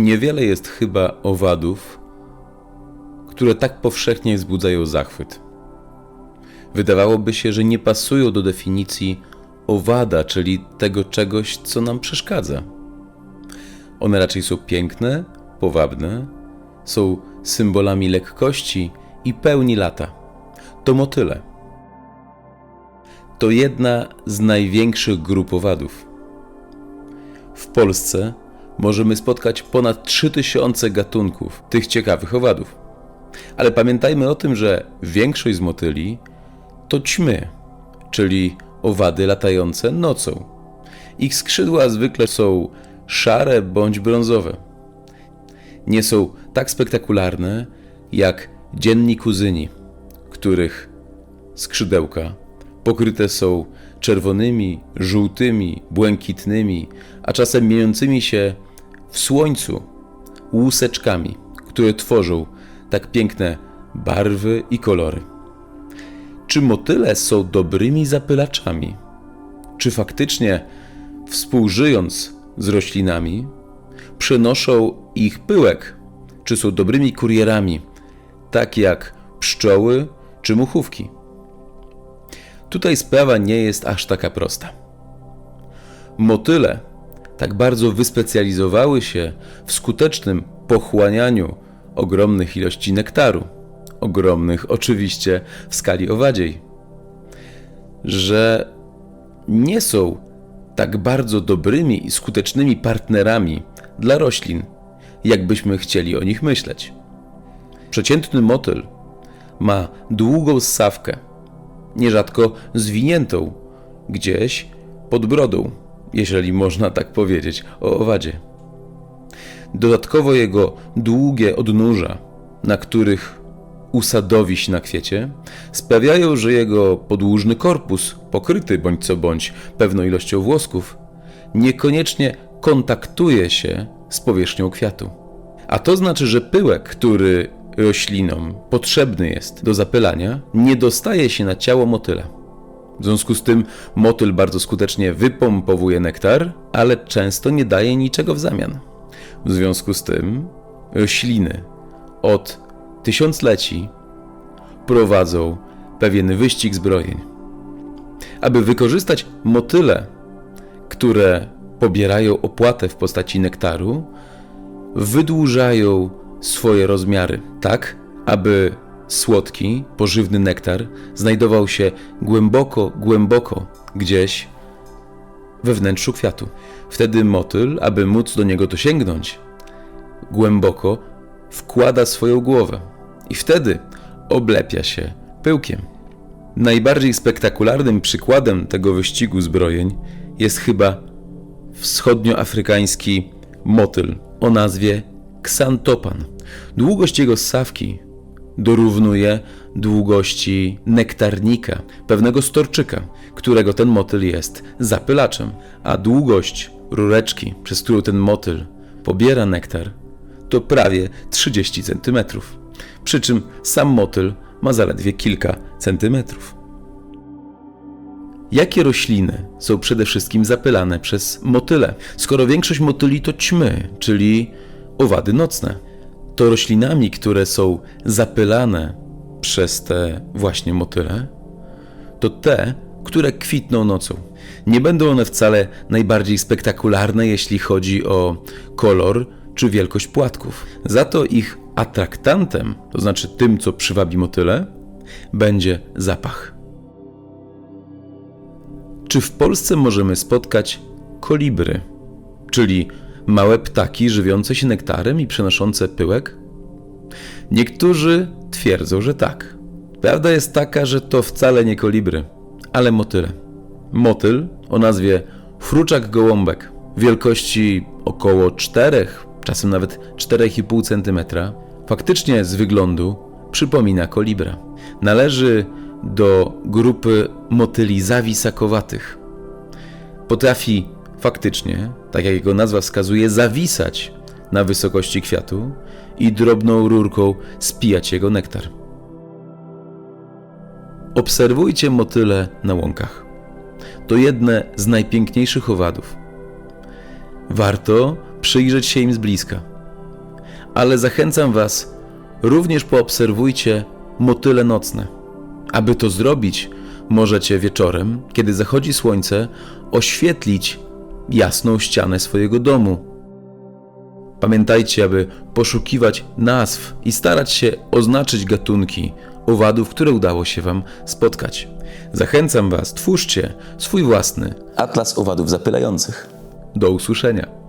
Niewiele jest chyba owadów, które tak powszechnie wzbudzają zachwyt. Wydawałoby się, że nie pasują do definicji owada, czyli tego czegoś, co nam przeszkadza. One raczej są piękne, powabne, są symbolami lekkości i pełni lata. To motyle. To jedna z największych grup owadów. W Polsce możemy spotkać ponad 3000 gatunków tych ciekawych owadów. Ale pamiętajmy o tym, że większość z motyli to ćmy, czyli owady latające nocą. Ich skrzydła zwykle są szare bądź brązowe. Nie są tak spektakularne jak dzienni kuzyni, których skrzydełka pokryte są czerwonymi, żółtymi, błękitnymi, a czasem mieniącymi się w słońcu łuseczkami, które tworzą tak piękne barwy i kolory. Czy motyle są dobrymi zapylaczami? Czy faktycznie, współżyjąc z roślinami, przenoszą ich pyłek? Czy są dobrymi kurierami, tak jak pszczoły czy muchówki? Tutaj sprawa nie jest aż taka prosta. Motyle tak bardzo wyspecjalizowały się w skutecznym pochłanianiu ogromnych ilości nektaru, ogromnych oczywiście w skali owadziej, że nie są tak bardzo dobrymi i skutecznymi partnerami dla roślin, jakbyśmy chcieli o nich myśleć. Przeciętny motyl ma długą ssawkę, nierzadko zwiniętą gdzieś pod brodą, jeżeli można tak powiedzieć o owadzie. Dodatkowo jego długie odnóża, na których usadowiś na kwiecie, sprawiają, że jego podłużny korpus, pokryty bądź co bądź pewną ilością włosków, niekoniecznie kontaktuje się z powierzchnią kwiatu. A to znaczy, że pyłek, który roślinom potrzebny jest do zapylania, nie dostaje się na ciało motyla. W związku z tym motyl bardzo skutecznie wypompowuje nektar, ale często nie daje niczego w zamian. W związku z tym rośliny od tysiącleci prowadzą pewien wyścig zbrojeń. Aby wykorzystać motyle, które pobierają opłatę w postaci nektaru, wydłużają swoje rozmiary, tak aby słodki, pożywny nektar znajdował się głęboko, głęboko gdzieś we wnętrzu kwiatu. Wtedy motyl, aby móc do niego dosięgnąć, głęboko wkłada swoją głowę i wtedy oblepia się pyłkiem. Najbardziej spektakularnym przykładem tego wyścigu zbrojeń jest chyba wschodnioafrykański motyl o nazwie ksantopan. Długość jego ssawki dorównuje długości nektarnika, pewnego storczyka, którego ten motyl jest zapylaczem, a długość rureczki, przez którą ten motyl pobiera nektar, to prawie 30 cm. Przy czym sam motyl ma zaledwie kilka centymetrów. Jakie rośliny są przede wszystkim zapylane przez motyle? Skoro większość motyli to ćmy, czyli owady nocne, to roślinami, które są zapylane przez te właśnie motyle, to te, które kwitną nocą. Nie będą one wcale najbardziej spektakularne, jeśli chodzi o kolor czy wielkość płatków. Za to ich atraktantem, to znaczy tym, co przywabi motyle, będzie zapach. Czy w Polsce możemy spotkać kolibry, czyli małe ptaki żywiące się nektarem i przenoszące pyłek? Niektórzy twierdzą, że tak. Prawda jest taka, że to wcale nie kolibry, ale motyle. Motyl o nazwie fruczak gołąbek wielkości około 4, czasem nawet 4,5 cm, faktycznie z wyglądu przypomina kolibra. Należy do grupy motyli zawisakowatych. Potrafi faktycznie, tak jak jego nazwa wskazuje, zawisać na wysokości kwiatu i drobną rurką spijać jego nektar. Obserwujcie motyle na łąkach. To jedne z najpiękniejszych owadów. Warto przyjrzeć się im z bliska, ale zachęcam Was, również poobserwujcie motyle nocne. Aby to zrobić, możecie wieczorem, kiedy zachodzi słońce, oświetlić jasną ścianę swojego domu. Pamiętajcie, aby poszukiwać nazw i starać się oznaczyć gatunki owadów, które udało się Wam spotkać. Zachęcam Was, twórzcie swój własny. Atlas owadów zapylających. Do usłyszenia.